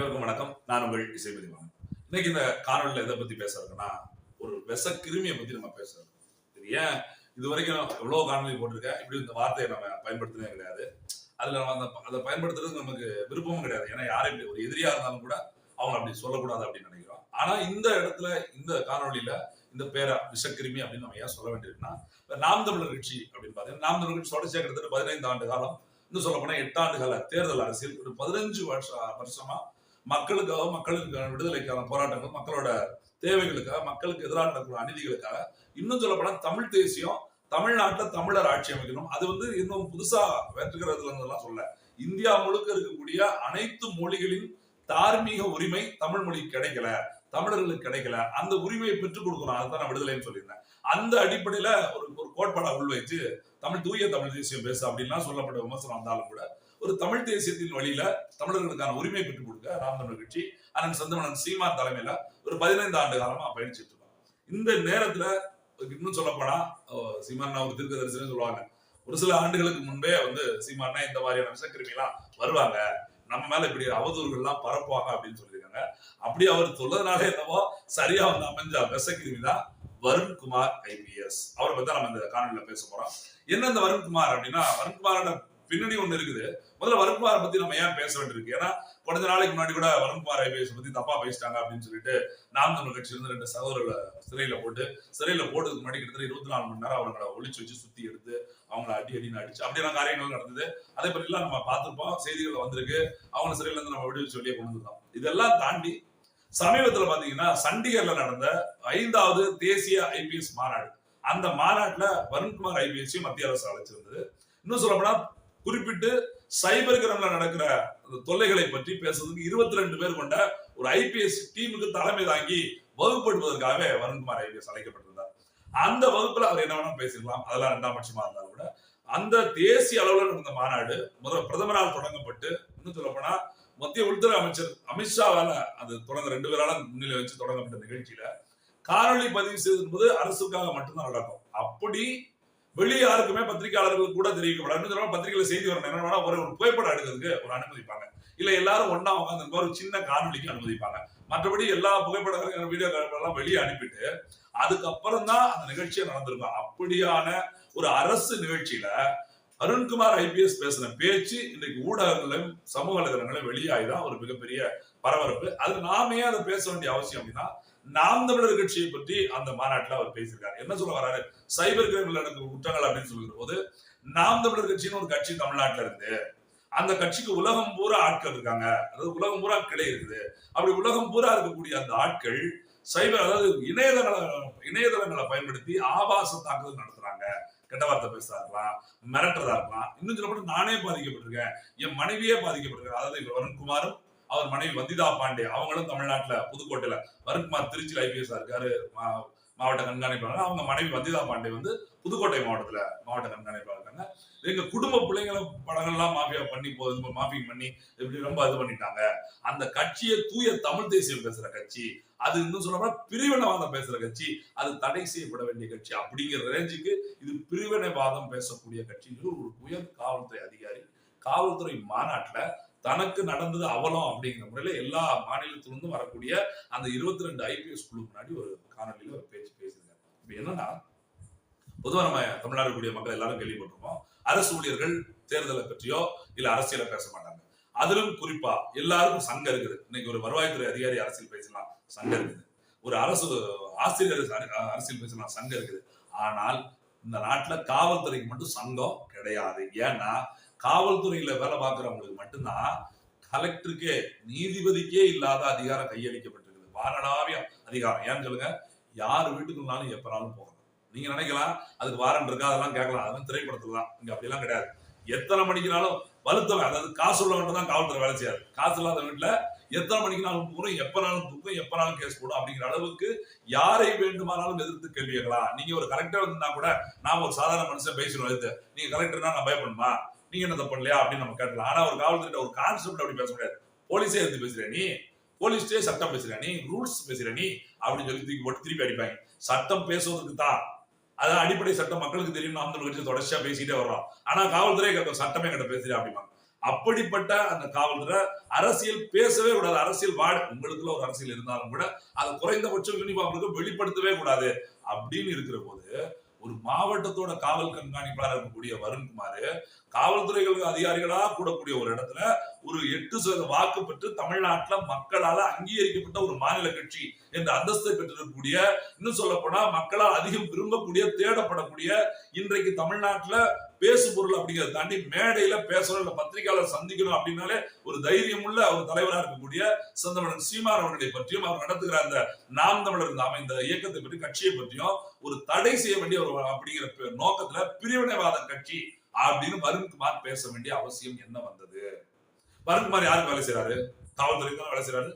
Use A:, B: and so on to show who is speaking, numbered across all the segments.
A: அனைவருக்கும் வணக்கம். நான் உங்கள் இசைபதிவான் இன்னைக்கு இந்த காணொலியில் எதை பத்தி பேச ஒரு விஷ கிருமியை பத்தி நம்ம பேசுறோம். இது ஏன் இது வரைக்கும் எவ்வளவு காணொலி போட்டிருக்கேன் இப்படி இந்த வார்த்தையை நம்ம பயன்படுத்தினே கிடையாது. அதுல நம்ம அந்த அதை பயன்படுத்துறது நமக்கு விருப்பமும் கிடையாது. ஏன்னா யாரும் இப்படி ஒரு எதிரியா இருந்தாலும் கூட அவங்க அப்படி சொல்லக்கூடாது அப்படின்னு நினைக்கிறோம். ஆனா இந்த இடத்துல இந்த காணொலியில இந்த பேரை விஷக்கிருமி அப்படின்னு நம்ம ஏன் சொல்ல வேண்டியிருக்குன்னா நாம் தமிழர் கட்சி அப்படின்னு பார்த்தீங்கன்னா நாம் தமிழர் கட்சி தொடர்ச்சியாக கிட்டத்தட்ட பதினைந்து ஆண்டு காலம் இன்னும் சொல்ல போனா எட்டு ஆண்டு கால தேர்தல் அரசியல் ஒரு பதினஞ்சு வருஷ வருஷமா மக்களுக்காக மக்களுக்கான விடுதலைக்கான போராட்டங்கள் மக்களோட தேவைகளுக்காக மக்களுக்கு எதிராக நடக்கிற அநீதிகளுக்காக. இன்னும் சொல்லப்போனா தமிழ் தேசியம் தமிழ்நாட்டுல தமிழர் ஆட்சி அமைக்கணும். அது வந்து இன்னும் புதுசா வெற்றுகிறதுலாம் சொல்ல இந்தியா முழுக்க இருக்கக்கூடிய அனைத்து மொழிகளின் தார்மீக உரிமை தமிழ் மொழி கிடைக்கல. தமிழர்களுக்கு கிடைக்கல. அந்த உரிமையை பெற்றுக் கொடுக்கணும். அதுதான் நான் விடுதலைன்னு சொல்லியிருந்தேன். அந்த அடிப்படையில ஒரு ஒரு கோட்பாடா உள்வைச்சு தமிழ் தூய தமிழ் தேசியம் பேசு அப்படின்லாம் சொல்லப்பட்ட விமர்சனம் வந்தாலும் கூட ஒரு தமிழ் தேசியத்தின் வழியில தமிழர்களுக்கான உரிமை பெற்றுக் கொடுக்க ராம்தமிழ் கட்சி அண்ணன் செந்தமணன் சீமான் தலைமையில ஒரு பதினைந்து ஆண்டு காலமா பயணிச்சுட்டு இருக்காங்க. இந்த நேரத்துல இன்னும் சொல்ல போனா சீமான் ஒரு தீர்க்க தரிசனம் சொல்லுவாங்க. ஒரு சில ஆண்டுகளுக்கு முன்பே வந்து சீமானா இந்த மாதிரியான விஷக்கிருமி எல்லாம் வருவாங்க. நம்ம மேல இப்படி அவதூறுகள் எல்லாம் பரப்புவாங்க அப்படின்னு சொல்லியிருக்காங்க. அப்படி அவர் சொல்லதுனால என்னவோ சரியா வந்து அமைஞ்ச விஷக்கிருமி தான் வருண்குமார் ஐபிஎஸ் அவரை பத்தி நம்ம இந்த காணொலியில பேச போறோம். என்ன இந்த வருண்குமார் அப்படின்னா வருண்குமாரோட பின்னணி ஒண்ணு இருக்குது. முதல்ல வருண்குமாரை பத்தி நம்ம ஏன் பேச வேண்டியிருக்கு? ஏன்னா கொஞ்ச நாளைக்கு முன்னாடி கூட வருண்குமார் ஐபிஎஸ் பத்தி தப்பா பேசிட்டாங்க அப்படின்னு சொல்லிட்டு நாம் தமிழ் கட்சியில இருந்து ரெண்டு சகோதரர்களை சிறையில போட்டு சிறையில போட்டதுக்கு முன்னாடி கிட்டத்தட்ட இருபத்தி நாலு மணி நேரம் அவங்களை ஒழிச்சு வச்சு சுத்தி எடுத்து அவங்கள அடி அடின்னு அடிச்சு அப்படியெல்லாம் காரியங்கள் நடந்தது. அதே பற்றி எல்லாம் நம்ம பார்த்திருப்போம். செய்திகள் வந்திருக்கு. அவங்க சிறையில இருந்து நம்ம விடுவிச்சு வெளியே கொண்டு வந்தோம் இதெல்லாம் தாண்டி சமீபத்துல பாத்தீங்கன்னா சண்டிகர்ல நடந்த ஐந்தாவது தேசிய ஐபிஎஸ் மாநாடு. அந்த மாநாட்டுல வருண்குமார் ஐபிஎஸ் மத்திய அரசு அழைச்சிருந்தது. இன்னும் சொல்லப்போனா குறிப்பிட்டு சைபர் கிரம்ல நடக்கிற அந்த தொல்லைகளை பற்றி பேசுறதுக்கு இருபத்தி ரெண்டு பேர் கொண்ட ஒரு ஐபிஎஸ் டீமுக்கு தலைமை தாங்கி வகுப்படுவதற்காகவே வருண்குமார் ஐபிஎஸ் அழைக்கப்பட்டிருந்தார். அந்த வகுப்புல அவர் என்ன வேணா பேசிக்கலாம் அதெல்லாம் ரெண்டாம் பட்சமா இருந்தாலும் கூட. அந்த தேசிய அளவுல நடந்த மாநாடு முதல் பிரதமரால் தொடங்கப்பட்டு இன்னும் சொல்ல போனா மத்திய உள்துறை அமைச்சர் அமித்ஷாவால அது தொடங்க ரெண்டு பேரால முன்னிலை வச்சு தொடங்கப்பட்ட நிகழ்ச்சியில காணொலி பதிவு செய்வது என்பது அரசுக்காக மட்டும்தான் நடக்கும். அப்படி வெளியே யாருக்குமே பத்திரிகையாளர்களுக்கு கூட தெரிவிக்கப்படாது பத்திரிகையில செய்தி வரணும். என்ன வேணா ஒரு ஒரு புகைப்படம் எடுக்கிறதுக்கு ஒரு அனுமதிப்பாங்க. இல்ல எல்லாரும் ஒன்னா உட்காந்து ஒரு சின்ன காணொலிக்கு அனுமதிப்பாங்க. மற்றபடி எல்லா புகைப்படங்களும் வீடியோ எல்லாம் வெளியே அனுப்பிட்டு அதுக்கப்புறம் தான் அந்த நிகழ்ச்சியை நடந்திருக்கும். அப்படியான ஒரு அரசு நிகழ்ச்சியில அருண்குமார் ஐபிஎஸ் பேசின பேச்சு இன்றைக்கு ஊடகங்களும் சமூக வலைதளங்களும் வெளியாகிதான் ஒரு மிகப்பெரிய பரபரப்பு. அது நாமே அதை பேச வேண்டிய அவசியம் அப்படின்னா நாம் தமிழர் கட்சியை பற்றி அந்த மாநாட்டில் அவர் பேசியிருக்காரு. என்ன சொல்ல வராரு? சைபர் கிரைமில் நடக்கிற குற்றங்கள் அப்படின்னு சொல்லுகிற போது நாம் தமிழர் கட்சின்னு ஒரு கட்சி தமிழ்நாட்டில் இருந்து அந்த கட்சிக்கு உலகம் பூரா ஆட்கள் இருக்காங்க. அதாவது உலகம் பூரா கிளை இருக்குது. அப்படி உலகம் பூரா இருக்கக்கூடிய அந்த ஆட்கள் சைபர் அதாவது இணையதள இணையதளங்களை பயன்படுத்தி ஆபாச தாக்குதல் நடத்துறாங்க. கெட்ட வார்த்தை பேசுறதா இருக்கலாம் மிரட்டுறதா இருக்கலாம். இன்னும் சொல்லப்பட்டு நானே பாதிக்கப்பட்டிருக்கேன். என் மனைவியே பாதிக்கப்பட்டிருக்கேன். அதாவது வருண்குமாரும் அவர் மனைவி வந்திதா பாண்டே அவங்களும் தமிழ்நாட்டுல புதுக்கோட்டையில. வருண்குமார் திருச்சியில் ஐபிஎஸ் இருக்காரு மாவட்ட கண்காணிப்பாளர். அவங்க மனைவி வந்திதா பாண்டே வந்து புதுக்கோட்டை மாவட்டத்துல மாவட்ட கண்காணிப்பாளர் இருக்காங்க. எங்க குடும்ப பிள்ளைங்களும் படங்கள்லாம் மாஃபியா பண்ணி போகுது மாஃபிங் பண்ணி இப்படி ரொம்ப இது பண்ணிட்டாங்க. அந்த கட்சியை தூய தமிழ் தேசியம் பேசுற கட்சி அது இன்னும் சொல்ல பிரிவினைவாதம் பேசுற கட்சி அது தடை செய்யப்பட வேண்டிய கட்சி அப்படிங்கிற ரேஞ்சுக்கு இது பிரிவினைவாதம் பேசக்கூடிய கட்சிங்கிற ஒரு உயர் காவல்துறை அதிகாரி காவல்துறை மாநாட்டுல தனக்கு நடந்தது அவலம் அப்படிங்கிற முறையில எல்லா மாநிலத்திலிருந்தும் வரக்கூடிய அந்த இருபத்தி ரெண்டு ஐபிஎஸ் குழு முன்னாடி ஒரு காணொலியில ஒரு பேச்சு பேசியிருக்காங்க. இப்ப என்னன்னா பொதுவாக நம்ம தமிழ்நாடு கூடிய மக்கள் எல்லாரும் கேள்விப்பட்டிருக்கோம் அரசு ஊழியர்கள் தேர்தலை பற்றியோ இல்ல அரசியலை பேச மாட்டாங்க. அதிலும் குறிப்பா எல்லாருக்கும் சங்கம் இருக்குது. இன்னைக்கு ஒரு வருவாய்த்துறை அதிகாரி அரசியல் பேசலாம் சங்கம் இருக்குது. ஒரு அரசு ஆசிரியர் அரசியல் பேசலாம் சங்கம் இருக்குது. ஆனால் இந்த நாட்டுல காவல்துறைக்கு மட்டும் சங்கம் கிடையாது. ஏன்னா காவல்துறையில வேலை பார்க்கிறவங்களுக்கு மட்டும்தான் கலெக்டருக்கே நீதிபதிக்கே இல்லாத அதிகாரம் கையளிக்கப்பட்டிருக்குது. வாரடாவிய அதிகாரம். ஏன்னு சொல்லுங்க யார் வீட்டுக்குள்ளாலும் எப்பனாலும் போகலாம் நீங்க நினைக்கலாம் அதுக்கு வாரண்ட் இருக்கா அதெல்லாம் கேட்கலாம். அதெல்லாம் திரைப்படத்துல தான் இங்க அப்படிலாம் கிடையாது. எத்தனை மணிக்குனாலும் வலுத்தவன் அதாவது காசு உள்ளவன் தான் காவல்துறை வேலை செய்யாது. காசு இல்லாத வீட்டுல எத்தனை மணிக்குனாலும் போகிறோம் எப்பனாலும் தூக்கும் எப்பனாலும் கேஸ் போடும் அப்படிங்கிற அளவுக்கு யாரை வேண்டுமானாலும் எதிர்த்து கேள்வி கேட்கலாம். நீங்க ஒரு கலெக்டர் இருந்தா கூட நான் ஒரு சாதாரண மனுஷன் பேசிடுவோம் எதிர்த்து. நீங்க கலெக்டர்னா நான் பயப்படுமா நீங்க என்ன தப்பு அப்படின்னு நம்ம கேட்கலாம் ஆனா ஒரு காவல்துறை ஒரு கான்செப்ட் அப்படி பேச முடியாது. போலீஸே எடுத்து பேசுற நீ. போலீஸ்டே சட்டம் பேசுற நீ. ரூல்ஸ் பேசுற நீ. அப்படின்னு சொல்லி தூக்கி போட்டு திருப்பி அடிப்பாங்க. சட்டம் பேசுவதற்கு தான். அதான் அடிப்படை சட்டம் மக்களுக்கு தெரியும். அந்த கட்சி தொடர்ச்சியா பேசிட்டே வர்றோம். ஆனா காவல்துறை கேட்கும் சட்டமே கிட்ட பேசுறேன் அப்படிம்பாங்க. அப்படிப்பட்ட அந்த காவல்துறை அரசியல் பேசவே கூடாது. அரசியல் வாட. உங்களுக்குள்ள ஒரு அரசியல் இருந்தாலும் கூட அதை குறைந்தபட்சம் யூனிஃபார்முக்கு வெளிப்படுத்தவே கூடாது. அப்படின்னு இருக்கிற போது ஒரு மாவட்டத்தோட காவல் கண்காணிப்பாளர் இருக்கக்கூடிய வருண்குமார் காவல்துறைகளுக்கு அதிகாரிகளா கூடக்கூடிய ஒரு இடத்துல ஒரு எட்டு சதவீத வாக்கு பெற்று தமிழ்நாட்டுல மக்களால அங்கீகரிக்கப்பட்ட ஒரு மாநில கட்சி என்ற அந்தஸ்தை பெற்றிருக்கக்கூடிய இன்னும் சொல்ல போனா மக்களால் அதிகம் விரும்பக்கூடிய தேடப்படக்கூடிய இன்றைக்கு தமிழ்நாட்டுல பேசு பொருள் அப்படிங்கிறத தாண்டி மேடையில பேசணும் இல்ல பத்திரிகையாளர் சந்திக்கணும் அப்படின்னாலே ஒரு தைரியம் உள்ள ஒரு தலைவராக இருக்கக்கூடிய செந்தமிழன் சீமான் அவர்களை பற்றியும் அவர் நடத்துகிற அந்த நாம் தமிழர் இந்த அமைந்த இயக்கத்தை பற்றி கட்சியை பற்றியும் ஒரு தடை செய்ய வேண்டிய ஒரு அப்படிங்கிற நோக்கத்துல பிரிவினைவாத கட்சி அப்படின்னு வருண்குமார் பேச வேண்டிய அவசியம் என்ன வந்தது? வருண்குமார் யாருக்கு வேலை செய்யறாரு காவல்துறைக்கு தான் வேலை செய்யறாரு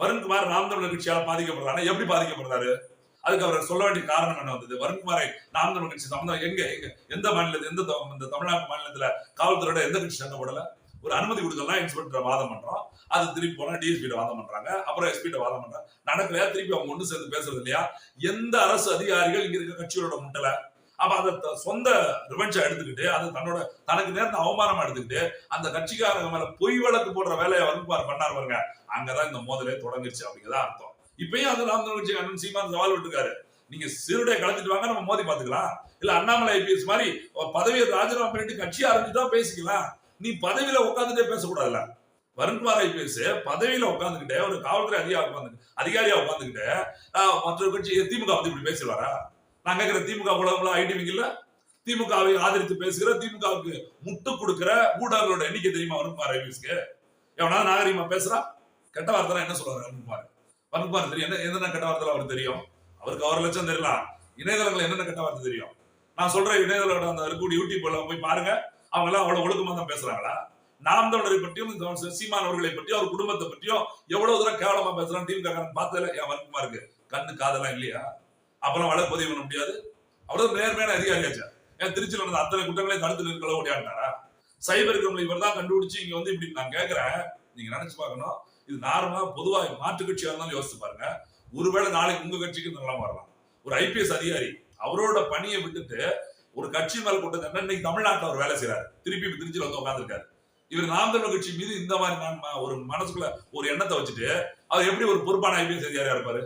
A: வருண்குமார் நாம் தமிழர் கட்சியால் பாதிக்கப்படுறாரு? எப்படி பாதிக்கப்படுறாரு? அதுக்கு அவர் சொல்ல வேண்டிய காரணம் என்ன வந்தது? வருண்குமாரை நாம் தமிழ் கட்சி சம்பந்தம் எங்க? எங்க? எந்த மாநிலத்தில் எந்த இந்த தமிழ்நாட்டு மாநிலத்துல காவல்துறையோட எந்த கட்சி சண்டை போடல? ஒரு அனுமதி கொடுக்கலாம் இன்ஸ்பெக்டர் வாதம் பண்றோம். அது திருப்பி போனா டிஎஸ்பி வாதம் பண்றாங்க. அப்புறம் எஸ்பி வாதம் பண்றாங்க. நடக்கலையா? திருப்பி அவங்க ஒன்று சேர்ந்து பேசுறது இல்லையா? எந்த அரசு அதிகாரிகள் இங்க இருக்க கட்சிகளோட முட்டல? அப்ப அதை த- சொந்த ரிவெஞ்சா எடுத்துக்கிட்டு அது தன்னோட தனக்கு நேர்ந்த அவமானமா எடுத்துக்கிட்டு அந்த கட்சிக்காரங்க மேல பொய் வழக்கு போடுற வேலையை வரும்பார் பண்ணார் பாருங்க. அங்கதான் இந்த மோதலே தொடங்கிருச்சு அப்படிங்கிறதா அர்த்தம். இப்பயும் அந்த நாம் தமிழ் கட்சி அண்ணன் சீமான் சவால் விட்டுருக்காரு. நீங்க சீருடைய கலந்துட்டு வாங்க நம்ம மோதி பாத்துக்கலாம் இல்ல அண்ணாமலை ஐபிஎஸ் மாதிரி பதவியை ராஜினாமா பண்ணிட்டு கட்சி ஆரம்பிச்சுதான் பேசிக்கலாம். நீ பதவியில உட்காந்துட்டே பேசக்கூடாதுல்ல. வருண்குமார் ஐபிஎஸ் பதவியில உட்காந்துக்கிட்டே ஒரு காவல்துறை அதிகாரி உட்காந்து அதிகாரியா உட்காந்துக்கிட்டு மற்றொரு கட்சி திமுக வந்து இப்படி பேசுவாரா நான் கேட்கிற திமுக உலகம்ல ஐடி இல்ல. திமுகவை ஆதரித்து பேசுகிற திமுகவுக்கு முட்டு கொடுக்கிற ஊடகங்களோட எண்ணிக்கை தெரியுமா வருண்குமார் ஐபிஎஸ்க்கு? எவனாவது நாகரிகமா பேசுறா? கெட்ட வார்த்தை என்ன சொல்றாரு வருண்குமார்? வருண்குமார் தெரியும். என்ன என்னென்ன கெட்ட வார்த்தை அவருக்கு தெரியும்? அவருக்கு அவர் லட்சம் தெரியலாம். இணையதளங்கள் என்னென்ன கெட்ட வார்த்தை தெரியும்? நான் சொல்றேன் இணையதளோட அந்த இருக்கக்கூடிய யூடியூப்ல போய் பாருங்க. அவங்க எல்லாம் அவ்வளவு ஒழுக்கமா தான் பேசுறாங்களா? நாம் தமிழரை பற்றியும் சீமான் அவர்களை பற்றியும் அவர் குடும்பத்தை பற்றியும் எவ்வளவு தூரம் கேவலமா பேசுறான் டீம் காரன் பார்த்ததுல என் வருக்குமாருக்கு கண்ணு காதெல்லாம் இல்லையா? அப்புறம் வழக்கு பதிவு பண்ண முடியாது. அவ்வளவு நேர்மையான அதிகாரியாச்சா. ஏன் திருச்சியில் நடந்த அத்தனை குற்றங்களையும் தடுத்து நிற்கல ஓடியாண்டாரா? சைபர் கிரிமினல் இவர் தான் கண்டுபிடிச்சு இங்க வந்து இப்படி நான் கேட்கிறேன் நீங்க நினைச்சு பார்க்கணும். இது நார்மலா பொதுவாக மாற்று கட்சியா இருந்தாலும் யோசிச்சு பாருங்க. ஒருவேளை நாளைக்கு உங்க கட்சிக்கு நல்லா வரலாம். ஒரு ஐபிஎஸ் அதிகாரி அவரோட பணியை விட்டுட்டு ஒரு கட்சி மேல கொண்டு இன்னைக்கு தமிழ்நாட்டில் அவர் வேலை செய்யறாரு திருப்பி இப்ப வந்து உட்காந்துருக்காரு இவர் நாம் தமிழ் கட்சி மீது இந்த மாதிரி நான் ஒரு மனசுக்குள்ள ஒரு எண்ணத்தை வச்சுட்டு அவர் எப்படி ஒரு பொறுப்பான ஐபிஎஸ் அதிகாரியா இருப்பாரு?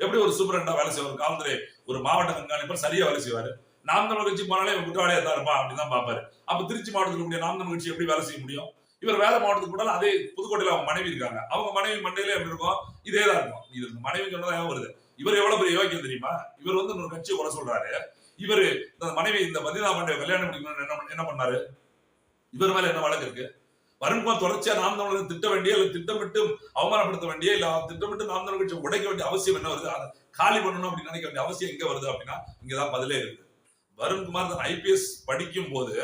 A: எப்படி ஒரு சூப்பரண்டா வேலை செய்வார்? காவல்துறை ஒரு மாவட்ட கண்காணிப்பர் சரியா வேலை செய்வாரு? நாம் தமிழ் கட்சி போனாலே குற்றவாளியா தான் இருப்பா அப்படின்னு தான் பாப்பாரு அப்ப திருச்சி மாவட்டத்தில் கூடிய நாம் தமிழ் கட்சி எப்படி வேலை செய்ய முடியும்? இவர் வேலை மாவட்டத்துக்கு போனாலும் அதே புதுக்கோட்டையில அவங்க மனைவி இருக்காங்க. அவங்க மனைவி மண்டையில எப்படி இருக்கும்? இதே தான் இருக்கும். இது மனைவி சொன்னதான் வருது. இவர் எவ்வளவு பெரிய யோக்கியம் தெரியுமா? இவர் வந்து ஒரு கட்சியை கொலை சொல்றாரு. இவர் இந்த மனைவி இந்த மதினா பாண்டிய கல்யாணம் பண்ணிக்கணும்னு என்ன என்ன பண்ணாரு? இவர் மேல என்ன வழக்கு இருக்கு? வருண்குமார் தொடர்ச்சியா நாம் தமிழர் திட்ட வேண்டிய இல்ல திட்டமிட்டு அவமானப்படுத்த வேண்டிய இல்ல திட்டமிட்டு நாம் தமிழர் கட்சி உடைக்க வேண்டிய அவசியம் என்ன வருது? அதை காலி பண்ணணும் அப்படின்னு நினைக்க வேண்டிய அவசியம் எங்க வருது அப்படின்னா இங்கதான் பதிலே இருக்கு. வருண்குமார் தன் ஐபிஎஸ் படிக்கும் போது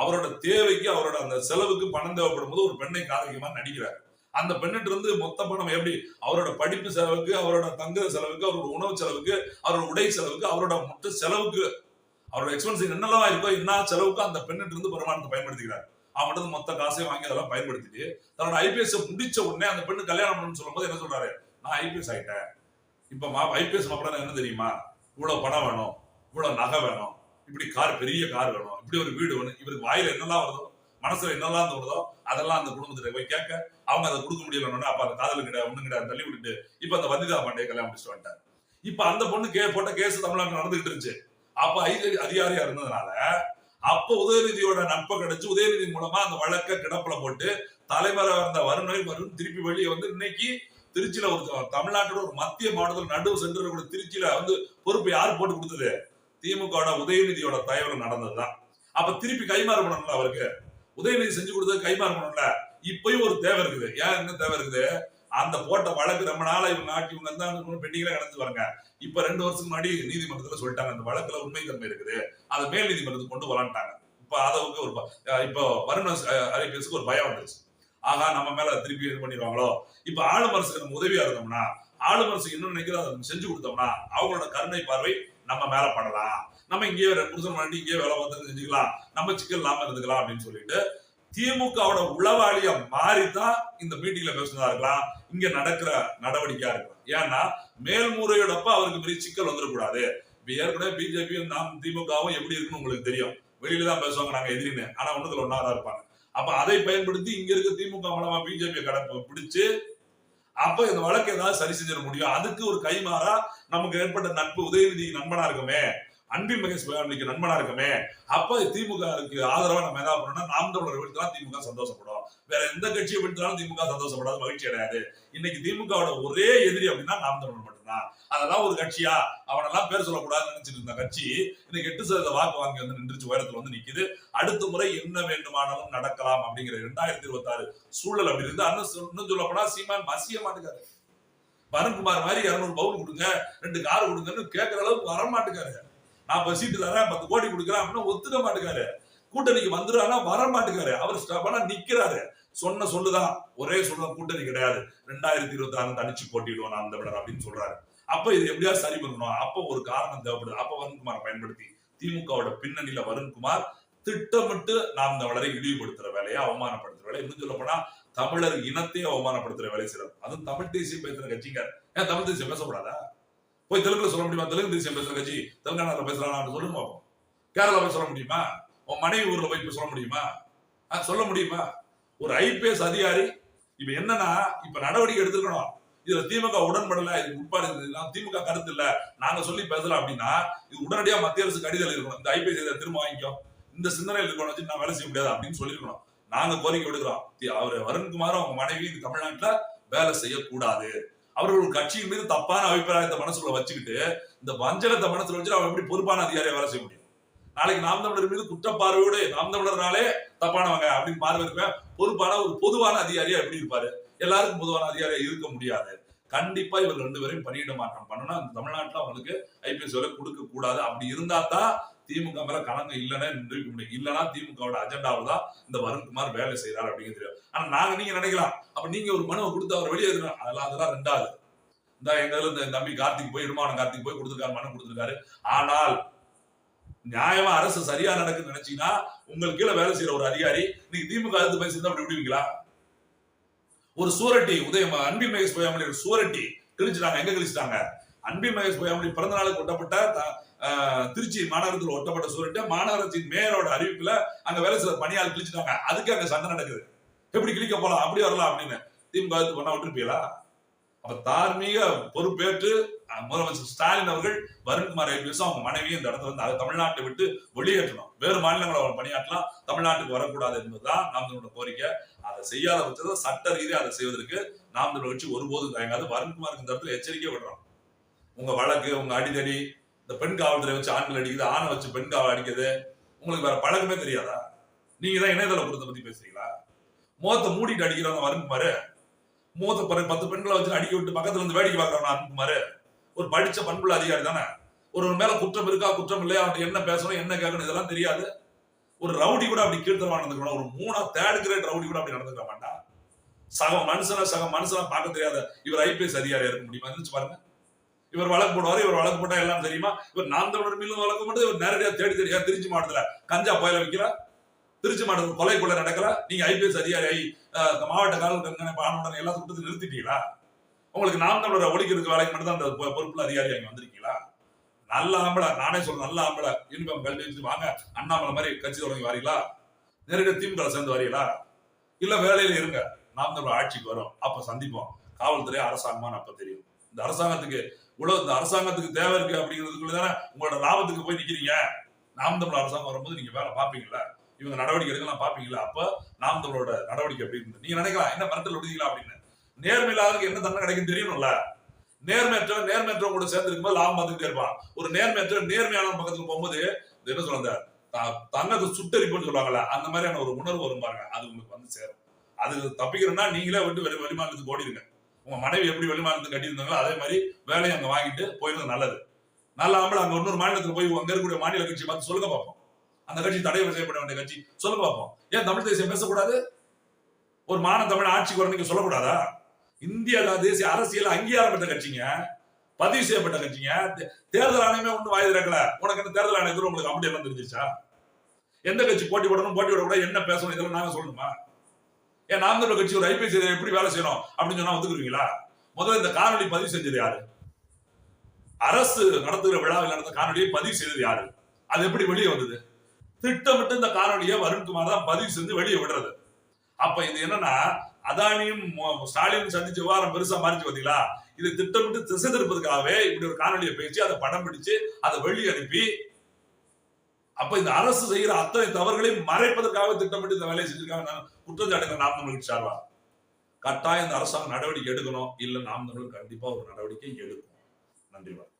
A: அவரோட தேவைக்கு அவரோட அந்த செலவுக்கு பணம் தேவைப்படும் போது ஒரு பெண்ணை காதலிக்கமா நடிக்கிறார். அந்த பெண்ணிட்டு இருந்து மொத்த பணம் எப்படி அவரோட படிப்பு செலவுக்கு அவரோட தங்குற செலவுக்கு அவரோட உணவு செலவுக்கு அவரோட உடை செலவுக்கு அவரோட மொத்த செலவுக்கு அவரோட எக்ஸ்பென்ஸ் என்னெல்லாம் இருக்கோ என்ன செலவுக்கு அந்த பெண்ணிட்டு இருந்து வருமானத்தை பயன்படுத்திக்கிறார். அவன்கிட்ட மொத்த காசையும் வாங்கி அதெல்லாம் பயன்படுத்திட்டு தன்னோட ஐபிஎஸ் முடிச்ச உடனே அந்த பெண்ணு கல்யாணம் பண்ணணும்னு சொல்லும்போது என்ன சொல்றாரு? நான் ஐபிஎஸ் ஆயிட்டேன். இப்ப ஐபிஎஸ் மாப்பிள்ள என்ன தெரியுமா? இவ்வளவு பணம் வேணும். இவ்வளவு நகை வேணும். இப்படி கார் பெரிய கார் வேணும். இப்படி ஒரு வீடு வேணும் இவருக்கு வாயில என்னெல்லாம் வருதோ மனசுல என்னெல்லாம் தோணுதோ அதெல்லாம் அந்த குடும்பத்திட்ட போய் கேட்க அவங்க அதை கொடுக்க முடியலன்னு அப்ப அந்த காதல் கிடையாது ஒண்ணு கிடையாது தள்ளி விட்டுட்டு இப்ப அந்த வந்திதா பாண்டிய கல்யாணம் முடிச்சுட்டு வந்துட்டார். இப்ப அந்த பொண்ணு கே போட்ட கேஸ் தமிழ்நாட்டில் நடந்துகிட்டு இருந்துச்சு. அப்ப ஐந்து அதிகாரியா இருந்ததுனால அப்ப உதயநிதியோட நட்பை கிடைச்சு உதயநிதி மூலமா அந்த வழக்க கிடப்புல போட்டு தலைமறை வந்த வருணை வருண் திருப்பி வெளியே வந்து இன்னைக்கு திருச்சியில ஒரு தமிழ்நாட்டோட ஒரு மத்திய மாவட்டத்தில் நடுவு சென்று கூட திருச்சியில வந்து பொறுப்பு யார் போட்டு கொடுத்தது? திமுக உதயநிதியோட தயவுல நடந்ததுதான். அப்ப திருப்பி கைமாறு பண்ணணும்ல அவருக்கு? உதயநிதி செஞ்சு கொடுத்தது கைமாறு பண்ணணும்ல? இப்பயும் ஒரு தேவை இருக்குது. ஏன் என்ன தேவை இருக்குது? அந்த போட்ட வழக்கு ரொம்ப நாளா இவங்க ஆட்டி இவங்க தான் பெண்டிங்ல கடந்து வாங்க இப்ப ரெண்டு வருஷத்துக்கு முன்னாடி நீதிமன்றத்துல சொல்லிட்டாங்க. அந்த வழக்குல உண்மை தன்மை இருக்குது. அதை மேல் நீதிமன்றத்துக்கு கொண்டு வரான்ட்டாங்க இப்ப அதவுக்கு ஒரு இப்போ வருண ஐபிஎஸ்க்கு ஒரு பயம் வந்துருச்சு. ஆகா நம்ம மேல திருப்பி இது பண்ணிடுவாங்களோ? இப்ப ஆளுமரசுக்கு நம்ம உதவியா இருந்தோம்னா ஆளுமரசுக்கு இன்னும் நினைக்கிறோம் அதை செஞ்சு கொடுத்தோம்னா அவங்களோட கருணை பார்வை நம்ம மேல படலாம். நம்ம இங்கேயே புருஷன் பண்ணி இங்கேயே வேலை பார்த்து செஞ்சுக்கலாம். நம்ம சிக்கல் இல்லாம இருந்துக்கலாம் அப்படின்னு சொல்லிட்டு திமுகவோட உளவாளிய மாறித்தான் இந்த மீட்டிங்ல பேசுனதா இருக்கலாம். இங்க நடக்கிற நடவடிக்கையா இருக்கலாம். ஏன்னா மேல்முறையோடப்ப அவருக்கு பெரிய சிக்கல் வந்துடக்கூடாது இப்ப ஏற்கனவே பிஜேபியும் நாம் திமுகவும் எப்படி இருக்குன்னு உங்களுக்கு தெரியும். வெளியில தான் பேசுவாங்க நாங்க எதிரின்னு. ஆனா ஒண்ணுக்குள்ள ஒன்னா தான் இருப்பாங்க. அப்ப அதை பயன்படுத்தி இங்க இருக்க திமுக மூலமா பிஜேபி கடை பிடிச்சு அப்ப இந்த வழக்கு ஏதாவது சரி செஞ்சிட முடியும். அதுக்கு ஒரு கைமாறா நமக்கு ஏற்பட்ட நட்பு உதயநிதி நண்பனா இருக்குமே. அன்பில் மகேஷ் பொய்யாமொழிக்கு நண்பனா இருக்குமே. அப்ப திமுகவுக்கு ஆதரவா நம்ம என்ன பண்ணோம்னா நாம் தமிழர் வீழ்த்தலாம் திமுக சந்தோஷப்படும். வேற எந்த கட்சியை வீழ்த்தினாலும் திமுக சந்தோஷப்படாது மகிழ்ச்சி அடையாது. இன்னைக்கு திமுகவோட ஒரே எதிரி அப்படின்னா நாம் தமிழர் மட்டும்தான். அதெல்லாம் ஒரு கட்சியா? அவனெல்லாம் பேர் சொல்லக்கூடாதுன்னு நினைச்சிட்டு இருந்த கட்சி இன்னைக்கு எட்டு சதவீத வாக்கு வாங்கி வந்து நின்றுச்சு உயரத்துல வந்து நிக்குது. அடுத்த முறை என்ன வேண்டுமானாலும் நடக்கலாம் அப்படிங்கிற ரெண்டாயிரத்தி இருபத்தி ஆறு சூழல் அப்படி இருந்து அண்ணன் இன்னும் சொல்ல போனா சீமான் மசிய மாட்டுக்காரு. வருண்குமார் மாதிரி இருநூறு பவுன் கொடுங்க ரெண்டு கார் கொடுங்கன்னு கேட்கற அளவுக்கு வர மாட்டுக்காரு. நான் இப்ப சீட்டு தரேன் பத்து கோடி கொடுக்குறேன் அப்படின்னா ஒத்துக்க மாட்டுக்காரு. கூட்டணிக்கு வந்துடுறானா வர மாட்டுக்காரு. அவர் ஸ்டாப்பானா நிக்கிறாரு. சொன்ன சொல்லுதான். ஒரே சொல்ல கூட்டணி கிடையாது. ரெண்டாயிரத்தி இருபத்தி ஆறு தனிச்சு போட்டிடுவோம் நான் அந்த விடர் அப்படின்னு சொல்றாரு. அப்ப இது எப்படியா சரி பண்ணணும். அப்ப ஒரு காரணம் தேவைப்படுது. அப்ப வருண்குமார் பயன்படுத்தி திமுகவோட பின்னணியில வருண்குமார் திட்டமிட்டு நாம் தமிழரை இழிவுபடுத்துற வேலையை அவமானப்படுத்துற வேலையை இன்னும் சொல்ல போனா தமிழர் இனத்தையே அவமானப்படுத்துற வேலை சிலர் அதுவும் தமிழ் தேசியம் பேசுற கட்சிங்க ஏன் தமிழ் தேசியம் பேசக்கூடாதா? போய் தெலுங்குல சொல்ல முடியுமா? தெலுங்கு தேசியம் பேசுற கட்சி தெலுங்கானால பேசலாம் சொல்லுங்க பார்ப்போம் கேரளா போய் சொல்ல முடியுமா? உன் மனைவி ஊர்ல போய் சொல்ல முடியுமா? சொல்ல முடியுமா? ஒரு ஐபிஎஸ் அதிகாரி இப்ப என்னன்னா இப்ப நடவடிக்கை எடுத்துக்கணும் இதுல திமுக உடன்படல இது உட்பாடு திமுக கருத்து இல்ல. நாங்க சொல்லி பேசல அப்படின்னா இது உடனடியா மத்திய அரசு கடிதல் இருக்கணும். இந்த ஐபிஎஸ் இதை திரும்ப வாங்கிக்கோ. இந்த சிந்தனையில் இருக்கணும் வச்சு நான் வேலை செய்ய முடியாது அப்படின்னு சொல்லிருக்கணும் நாங்க கோரிக்கை விடுக்கிறோம். அவர் வருண்குமாரும் அவங்க மனைவி இந்த தமிழ்நாட்டுல வேலை செய்யக்கூடாது. அவர்கள் கட்சியின் மீது தப்பான அபிப்பிராயத்தை மனசுக்குள்ள வச்சுக்கிட்டு இந்த வஞ்சகத்தை மனசுல வச்சு அவன் எப்படி பொறுப்பான அதிகாரியா வேலை செய்ய முடியும்? நாளைக்கு நாம் தமிழர் மீது குற்றப்பார்வையோடு நாம் தமிழர்னாலே தப்பானவங்க அப்படின்னு பார்வை இருப்பேன் பொறுப்பான ஒரு பொதுவான அதிகாரியா எப்படி இருப்பாரு? எல்லாருக்கும் பொதுவான அதிகாரியா இருக்க முடியாது. கண்டிப்பா இவர் ரெண்டு பேரையும் பணியிட மாற்றம் பண்ணணும் அந்த தமிழ்நாட்டுல அவங்களுக்கு ஐபிஎஸ் வேலை கொடுக்க கூடாது. அப்படி இருந்தா தான் திமுக மேல கலங்க இல்லைன்னு நிரூபிக்க முடியும். இல்லைன்னா திமுகவோட அஜெண்டாவில் தான் இந்த வருண்குமார் வேலை செய்யறாரு அப்படிங்கிறது தெரியும். ஆனா நாங்க நீங்க நினைக்கலாம். அப்ப நீங்க ஒரு மனுவை கொடுத்து அவர் வெளியே அதெல்லாம் அதெல்லாம் ரெண்டாவது. இந்த எங்க இந்த தம்பி கார்த்திக் போய் இருமான கார்த்திக் போய் கொடுத்துருக்காரு மனு கொடுத்துருக்காரு. ஆனால் நியாயமா அரசு சரியா நடக்குன்னு நினைச்சீங்கன்னா உங்களுக்கு கீழே வேலை செய்யற ஒரு அதிகாரி நீங்க திமுக எதிர்த்து பேசி அப்படி விடுவீங்களா? ஒரு சூரட்டி உதயம் அன்பில் மகேஷ் பொய்யாமொழி ஒரு சூரட்டி கிழிச்சிட்டாங்க எங்க கிழிச்சிட்டாங்க அன்பில் மகேஷ் பொய்யாமொழி பிறந்த நாளுக்கு ஒட்டப்பட்ட திருச்சி மாநகரத்தில் ஒட்டப்பட்ட சூரட்டை மாநகராட்சியின் மேயரோட அறிவிப்புல அங்க வேலை சில பணியாள் கிழிச்சிட்டாங்க அதுக்கு அங்க சண்டை நடக்குது. எப்படி கிழிக்க போலாம்? அப்படி வரலாம் அப்படின்னு திமுக எதிர்த்து பண்ணா விட்டுருப்பீங்களா? அப்ப தார்மீக பொறுப்பேற்று முதலமைச்சர் ஸ்டாலின் அவர்கள் வருண்குமார் ஐபிஎஸ் அவங்க மனைவியும் இந்த இடத்துல வந்து அதை தமிழ்நாட்டை விட்டு வெளியேற்றணும். வேறு மாநிலங்களை அவர் பணியாற்றலாம். தமிழ்நாட்டுக்கு வரக்கூடாது என்பதுதான் நாம் தமிழோட கோரிக்கை. அதை செய்யாத பட்சத்தை சட்ட ரீதியாக அதை செய்வதற்கு நாம் தமிழர் கட்சி ஒருபோதும் தயங்காது. வருண்குமாருக்கு இந்த இடத்துல எச்சரிக்கை விடுறோம். உங்க வழக்கு உங்க அடிதடி இந்த பெண் காவல்துறை வச்சு ஆண்கள் அடிக்குது ஆணை வச்சு பெண் காவல் அடிக்குது உங்களுக்கு வேற பழக்கமே தெரியாதா? நீங்க தான் இணையதள குற்றத்தை பத்தி பேசுறீங்களா? முகத்தை மூடிட்டு அடிக்கிறவங்க வருண்குமாரு. முகத்தை பிறகு பத்து பெண்களை வச்சு அடிக்க விட்டு பக்கத்துல இருந்து வேடிக்கை பார்க்கறவன் அருண்குமார். ஒரு படிச்ச பண்புள்ள அதிகாரி தானே. ஒரு மேல குற்றம் இருக்கா குற்றம் இல்லையா அவன் என்ன பேசணும் என்ன கேட்கணும் இதெல்லாம் தெரியாது. ஒரு ரவுடி கூட அப்படி கீழ்த்தரமா நடந்துக்கணும் ஒரு மூணா தேர்ட் கிரேட் ரவுடி கூட அப்படி நடந்துக்க மாட்டான். சக மனுஷனை சக மனுஷனை பார்க்க தெரியாத இவர் ஐபிஎஸ் அதிகாரியா இருக்க முடியுமா? இருந்துச்சு பாருங்க. இவர் வழக்கு போடுவாரு இவர் வழக்கு போட்டா எல்லாம் தெரியுமா? இவர் நான் தமிழர் மீதும் வழக்கு மட்டும் இவர் நேரடியா தேடி தேடியா திருச்சி மாவட்டத்துல கஞ்சா புயல வைக்கல. திருச்சி மாவட்டத்தில் கொலை கொள்ள நடக்கல. நீங்க ஐபிஎஸ் அதிகாரி மாவட்ட காவல் கண்காணிப்பு ஆணையுடன் எல்லா சுட்டத்தையும் நிறுத்திட்டீங்களா? உங்களுக்கு நாம் தமிழரை ஒழிக்கிறதுக்கு வேலைக்கு மட்டும் தான் அந்த பொ- பொறுப்புல அதிகாரி அங்கே வந்திருக்கீங்களா? நல்ல ஆம்பளை நானே சொல்றேன் நல்ல ஆம்பளை. யூனிஃபார்ம் கல்வி வச்சு வாங்க. அண்ணாமலை மாதிரி கட்சி தொடங்கி வரீங்களா? நேரடியாக திமுக சேர்ந்து வரீங்களா? இல்ல வேலையில இருங்க. நாம் தமிழர் ஆட்சிக்கு வரும். அப்ப சந்திப்போம். காவல்துறை அரசாங்கமானு அப்ப தெரியும். இந்த அரசாங்கத்துக்கு இவ்வளவு இந்த அரசாங்கத்துக்கு தேவை இருக்கு அப்படிங்கிறதுக்குள்ள தானே உங்களோட லாபத்துக்கு போய் நிக்கிறீங்க. நாம் தமிழர் அரசாங்கம் வரும்போது நீங்க வேலை பார்ப்பீங்களா இவங்க நடவடிக்கை எடுக்கலாம் பாப்பீங்களா அப்ப நாம் தமிழோட நடவடிக்கை அப்படின்னு நீங்க நினைக்கலாம் என்ன மிரட்டல் விடுதீங்களா அப்படின்னு. நேர்மை என்ன தண்டனை கிடைக்கும் தெரியணும்ல நேர்மையற்ற நேர்மையற்ற கூட சேர்ந்து இருக்கும்போது லாபம் பார்த்துக்கிட்டே இருப்பான். ஒரு நேர்மையற்ற நேர்மையான பக்கத்துக்கு போகும்போது என்ன சொல்ல தன்னது தங்கத்தை சுட்டரிப்புன்னு சொல்லுவாங்கல்ல அந்த மாதிரியான ஒரு உணர்வு வரும் பாருங்க. அது உங்களுக்கு வந்து சேரும். அது தப்பிக்கிறேன்னா நீங்களே விட்டு வெளி வெளிமாநிலத்துக்கு ஓடிடுங்க உங்க மனைவி எப்படி வெளிமாநிலத்துக்கு கட்டியிருந்தாங்களோ அதே மாதிரி வேலையை அங்க வாங்கிட்டு போயிருந்தது நல்லது. நல்ல ஆம்பளை அங்க இன்னொரு மாநிலத்துக்கு போய் அங்க இருக்கக்கூடிய மாநில கட்சி பார்த்து சொல்லுங்க பார்ப்போம். அந்த கட்சி தடை செய்யப்பட வேண்டிய கட்சி. சொல்ல பார்ப்போம் ஏன் தமிழ் தேசியம் பேசக்கூடாது? ஒரு மான தமிழ் ஆட்சிக்கு வர நீங்க சொல்லக்கூடாதா? இந்திய தேசிய அரசியல் அங்கீகாரம் பெற்ற கட்சிங்க. பதிவு செய்யப்பட்ட கட்சிங்க. தே- தேர்தல் ஆணையமே ஒன்றும் வாய் திறக்கல. உனக்கு என்ன தேர்தல் ஆணையத்தில் உங்களுக்கு அப்படி எல்லாம் தெரிஞ்சிச்சா எந்த கட்சி போட்டி போடணும் போட்டி விடக்கூடாது என்ன பேசணும் இதெல்லாம் நாங்க சொல்லணுமா? ஏன் நாம் தமிழர் கட்சி ஒரு ஐபிஎஸ் எப்படி வேலை செய்யணும் அப்படின்னு சொன்னா ஒத்துக்குறீங்களா? முதல்ல இந்த காணொலி பதிவு செஞ்சது யாரு? அரசு நடத்துகிற விழாவில் நடந்த காணொலியை பதிவு செய்தது யாரு? அது எப்படி வெளியே வந்தது? திட்டமிட்டு இந்த காணொலியை வருண்குமார் தான் பதிவு செஞ்சு வெளியே விடுறது. அப்ப இது என்னன்னா அதானியும் ஸ்டாலின் சந்திச்சு சந்திச்ச விவகாரம் பெருசா மாறிச்சு பாத்தீங்களா? இது திட்டமிட்டு திசை திருப்பதுக்காகவே இப்படி ஒரு காணொலியை பேச்சு அதை படம் பிடிச்சு அதை வெளியே அனுப்பி அப்ப இந்த அரசு செய்கிற அத்தனை தவறுகளையும் மறைப்பதற்காக திட்டமிட்டு இந்த வேலையை செஞ்சிருக்காங்க. நான் குற்றம் சாட்டுங்க நாம் தமிழுக்கு சார்வா கட்டாயம் இந்த அரசாங்கம் நடவடிக்கை எடுக்கணும். இல்ல நாம் தமிழ் கண்டிப்பா ஒரு நடவடிக்கை எடுக்கும் நன்றி வணக்கம்.